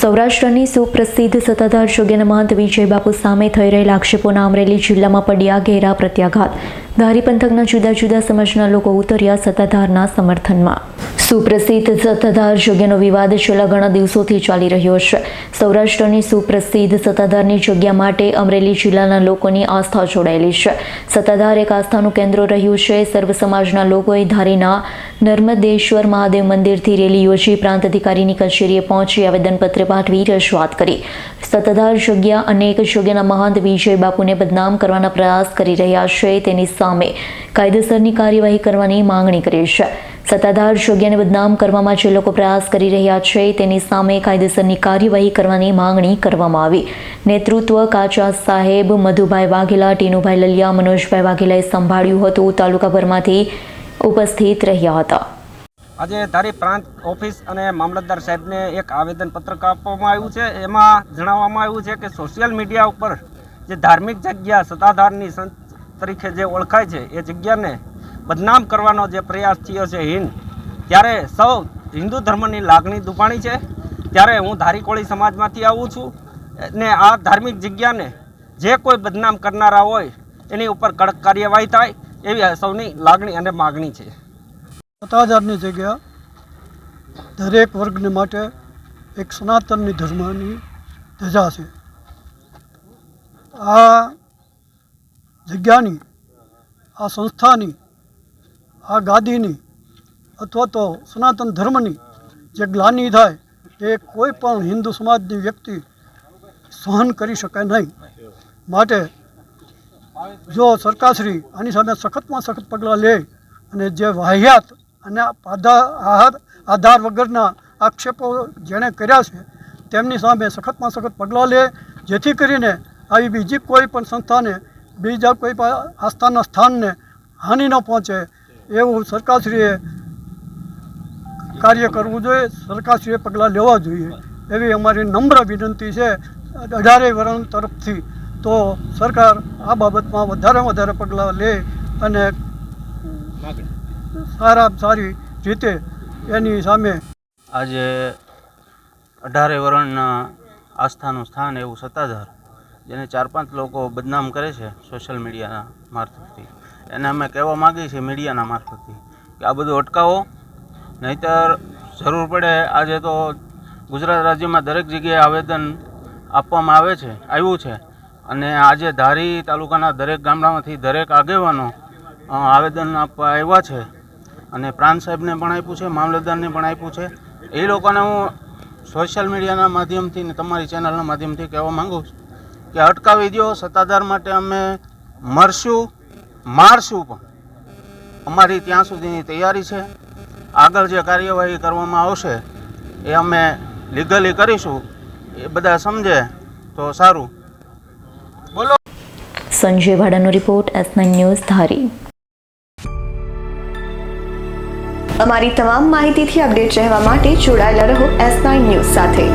સૌરાષ્ટ્રની સુપ્રસિદ્ધ સત્તાધાર યોગ્યના મહંત વિજય બાપુ સામે થઈ રહેલા આક્ષેપોના અમરેલી જિલ્લામાં પડ્યા ઘેરા પ્રત્યાઘાત. ધારી પંથકના જુદા જુદા સમાજના લોકો ઉતર્યા સત્તાધારના સમર્થનમાં. સુપ્રસિદ્ધ સત્તાધાર જગ્યાનો વિવાદ છેલ્લા ઘણા દિવસોથી ચાલી રહ્યો છે. સૌરાષ્ટ્રની સુપ્રસિદ્ધ સત્તાધારની જગ્યા માટે અમરેલી જિલ્લાના લોકોની આસ્થા જોડાયેલી છે. સત્તાધાર એક આસ્થાનું કેન્દ્ર રહ્યું છે. સર્વ સમાજના લોકોએ ધારીના નર્મદેશ્વર મહાદેવ મંદિરથી રેલી યોજી પ્રાંત અધિકારીની કચેરીએ પહોંચી આવેદનપત્ર પાઠવી રજૂઆત કરી. સત્તાધાર જગ્યા અનેક જગ્યાના મહંત વિજય બાપુને બદનામ કરવાના પ્રયાસ કરી રહ્યા છે. તેની સામે કાયદેસરની કાર્યવાહી કરવાની માંગણી કરી છે. સત્તાધાર જગ્યાને બદનામ કરવામાં જે લોકો પ્રયાસ કરી રહ્યા છે, તેની સામે કાયદેસરની કાર્યવાહી કરવાની માંગણી કરવામાં આવી. નેતૃત્વ કાચા સાહેબ મધુભાઈ વાઘેલા, ટીનુભાઈ લલિયા, મનોજભાઈ વાઘેલાએ સંભાળ્યું હતું, તાલુકાભરમાંથી ઉપસ્થિત રહ્યા હતા. આજે ધારી પ્રાંત ઓફિસ અને મામલતદાર સાહેબને એક આવેદનપત્રક આપવામાં આવ્યું છે. એમાં જણાવવામાં આવ્યું છે કે સોશિયલ મીડિયા ઉપર જે ધાર્મિક જગ્યા સત્તાધારની સંત તરીકે જે ઓળખાય છે એ જગ્યાને બદનામ કરવાનો જે પ્રયાસ થયો છે હિન્દ, ત્યારે સૌ હિન્દુ ધર્મની લાગણી દુભાણી છે. ત્યારે હું ધારીકોળી સમાજમાંથી આવું છું ને આ ધાર્મિક જગ્યાને જે કોઈ બદનામ કરનારા હોય એની ઉપર કડક કાર્યવાહી થાય એવી સૌની લાગણી અને માગણી છે. સત્તાધારની જગ્યા દરેક વર્ગને માટે એક સનાતનની ધર્મની ધજા છે. આ જગ્યાની, આ સંસ્થાની, આ ગાદીની અથવા તો સનાતન ધર્મની જે ગ્લાની થાય, એ કોઈ પણ હિન્દુ સમાજની વ્યક્તિ સહન કરી શકે નહીં. માટે જો સરકારશ્રી આની સામે સખતમાં સખત પગલાં લે અને જે વાહિયાત અને આધાર આધાર વગરના આક્ષેપો જેણે કર્યા છે, તેમની સામે સખતમાં સખત પગલાં લે, જેથી કરીને આવી બીજી કોઈ પણ સંસ્થાને બીજા કોઈ આસ્થાના સ્થાનને હાનિ ન પહોંચે એવું સરકારશ્રીએ કાર્ય કરવું જોઈએ. સરકારશ્રીએ પગલાં લેવા જોઈએ. એવી અમારી નમ્ર વિનંતી છે. અઢારે વર્ણ તરફથી તો સરકાર આ બાબતમાં વધારે વધારે પગલાં લે અને સારા સારી રીતે એની સામે આજે અઢારે વર્ણના આસ્થાનું સ્થાન એવું સત્તાધાર જેને ચાર પાંચ લોકો બદનામ કરે છે સોશિયલ મીડિયાના મારફતથી. એને અમે કહેવા માગીએ છીએ મીડિયાના મારફતથી કે આ બધું અટકાવો. નહીંતર જરૂર પડે આજે તો ગુજરાત રાજ્યમાં દરેક જગ્યાએ આવેદન આપવામાં આવે છે, આવ્યું છે. અને આજે ધારી તાલુકાના દરેક ગામડામાંથી દરેક આગેવાનો આવેદન આપવા આવ્યા છે. અને પ્રાંત સાહેબને પણ આપ્યું છે, મામલતદારને પણ આપ્યું છે. એ લોકોને હું સોશિયલ મીડિયાના માધ્યમથી ને તમારી ચેનલના માધ્યમથી કહેવા માગું છું. કે અટકાવી દો સત્તાધાર માટે અમે મરશું મારશું પણ. અમારી ત્યાં સુધીની તૈયારી છે. આગળ જે કાર્યવાહી કરવામાં આવશે એ અમે લીગલી કરીશું. એ બધા સમજે તો સારું. બોલો. Sanjay વાડાનો report S nine news Dhari. અમારી તમામ માહિતીથી અપડેટ રહેવા માટે જોડાયેલા રહો એસ નાઇન ન્યૂઝ સાથે.